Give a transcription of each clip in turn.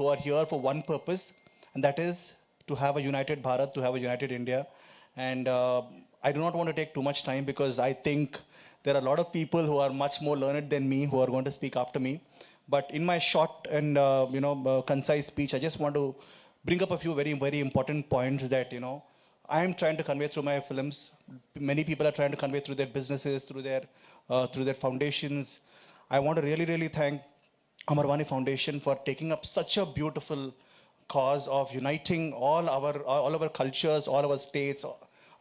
who are here for one purpose, and that is to have a united Bharat, to have a united India. And uh, I do not want to take too much time because I think there are a lot of people who are much more learned than me who are going to speak after me. But in my short and uh, you know uh, concise speech, I just want to bring up a few very very important points that you know I am trying to convey through my films. Many people are trying to convey through their businesses, through their uh, through their foundations. I want to really really thank Amarwani Foundation for taking up such a beautiful cause of uniting all our all our cultures, all our states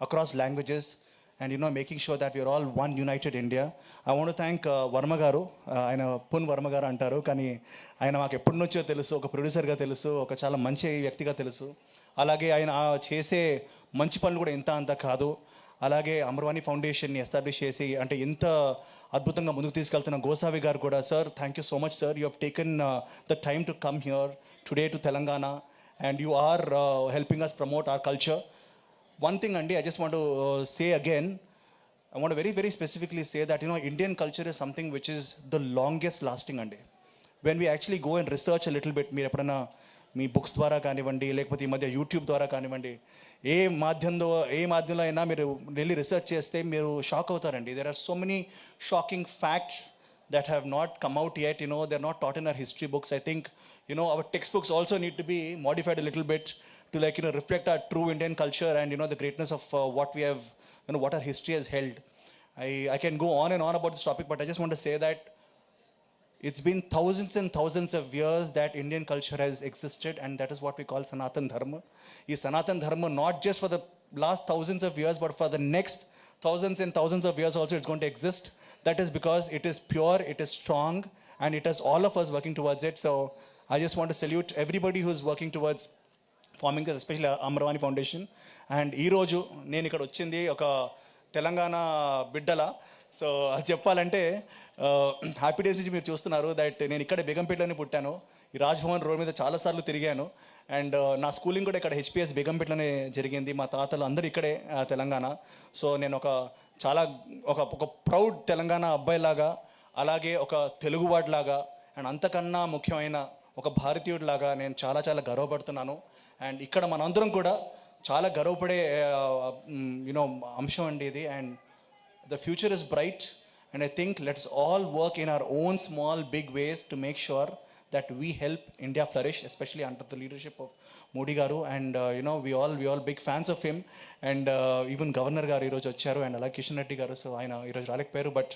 across languages, and you know making sure that we are all one united India. I want to thank uh, Varma గారు ఆయన pun Varma గారు అంటారు కానీ ఆయన మాకు ఎప్పటి నుంచో తెలుసు ఒక ప్రొడ్యూసర్గా తెలుసు ఒక చాలా మంచి వ్యక్తిగా తెలుసు అలాగే ఆయన ఆ చేసే మంచి పనులు కూడా ఇంత అంత కాదు అలాగే అమర్వాణి ఫౌండేషన్ని ఎస్టాబ్లిష్ చేసి అంటే ఎంత అద్భుతంగా ముందుకు తీసుకెళ్తున్న గోసావి గారు కూడా sir thank you so much sir you have taken the time to come here today to Telangana and you are helping us promote our culture one thing అండి I just want say again I want very very, very say that you know Indian culture is something which is the longest lasting అండి when we actually go and research little bit మీరు ఎప్పుడైనా మీ books ద్వారా కానివ్వండి లేకపోతే ఈ మధ్య YouTube ద్వారా కానివ్వండి ఏ మాధ్యమంలో ఏ మాధ్యమంలో అయినా మీరు డైలీ రీసెర్చ్ చేస్తే మీరు షాక్ అవుతారండి. There are so many shocking facts that have not come out at you know they are not taught in our history books I think you know our text books also need to be modified little bit to like you know reflect our true Indian culture and you know the greatness of what we have you know what our history held I I can go on and on about this topic but I just want say that it's been thousands and thousands of years that Indian culture has existed, and that is what we call Sanatan Dharma. Is Sanatan Dharma not just for the last thousands of years, but for the next thousands and thousands of years also it's going to exist? That is because it is pure, it is strong, and it has all of us working towards it. So I just want to salute everybody who's working towards farming especially Amaravani foundation and ఈరోజు నేను ఇక్కడ వచ్చింది ఒక తెలంగాణ బిడ్డల so అది చెప్పాలంటే happy days నుంచి మీరు చూస్తున్నారు దట్ నేను ఇక్కడ బేగంపేటలోనే పుట్టాను. ఈ రాజ్భవన్ రోడ్ మీద చాలాసార్లు తిరిగాను. అండ్ నా స్కూలింగ్ కూడా ఇక్కడ హెచ్పిఎస్ బేగంపేటలోనే జరిగింది. మా తాతలు అందరూ ఇక్కడే తెలంగాణ. సో నేను ఒక చాలా ఒక ఒక ప్రౌడ్ తెలంగాణ అబ్బాయిలాగా అలాగే ఒక తెలుగువాడిలాగా అండ్ అంతకన్నా ముఖ్యమైన ఒక భారతీయుడిలాగా నేను చాలా చాలా గర్వపడుతున్నాను. అండ్ ఇక్కడ మనందరం కూడా చాలా గర్వపడే యూనో అంశం అండి ఇది. And the future is bright and I think let's all work in our own small big ways to make sure that we help India flourish especially under the leadership of Modi గారు and you know we all we all big fans of him and even governor గారు ఈరోజు వచ్చారు and అలాగే కిషన్ రెడ్డి గారు so ఆయన ఈరోజు రాలేకపోయారు but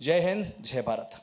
జై హింద్ జై భారత్